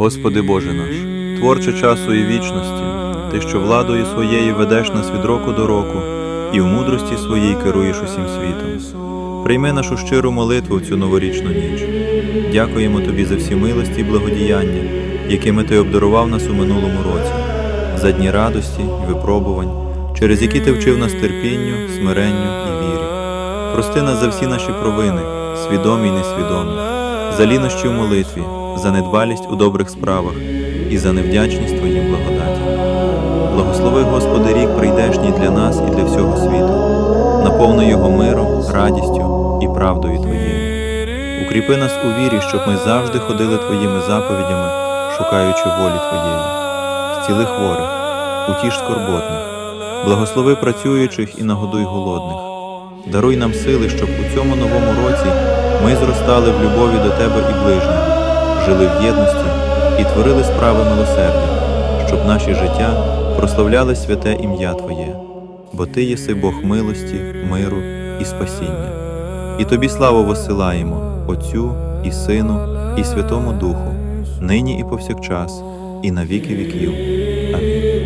Господи Боже наш, творче часу і вічності, Ти, що владою своєю ведеш нас від року до року, і в мудрості своїй керуєш усім світом. Прийми нашу щиру молитву в цю новорічну ніч. Дякуємо Тобі за всі милості і благодіяння, якими Ти обдарував нас у минулому році, за дні радості і випробувань, через які Ти вчив нас терпінню, смиренню і вірі. Прости нас за всі наші провини, свідомі й несвідомі, за лінощі в молитві, за недбалість у добрих справах і за невдячність Твоїм благодаті. Благослови, Господи, рік прийдешній для нас і для всього світу, наповни його миром, радістю і правдою Твоєю. Укріпи нас у вірі, щоб ми завжди ходили Твоїми заповідями, шукаючи волі Твоєї. Зціли хворих, утіш скорботних, благослови працюючих і нагодуй голодних. Даруй нам сили, щоб у цьому новому році ми зростали в любові до Тебе і ближнього, жили в єдності і творили справи милосердя, щоб наші життя прославляли святе ім'я Твоє, бо Ти єси Бог милості, миру і спасіння. І Тобі славу восилаємо, Отцю і Сину, і Святому Духу, нині і повсякчас, і на віки віків. Амінь.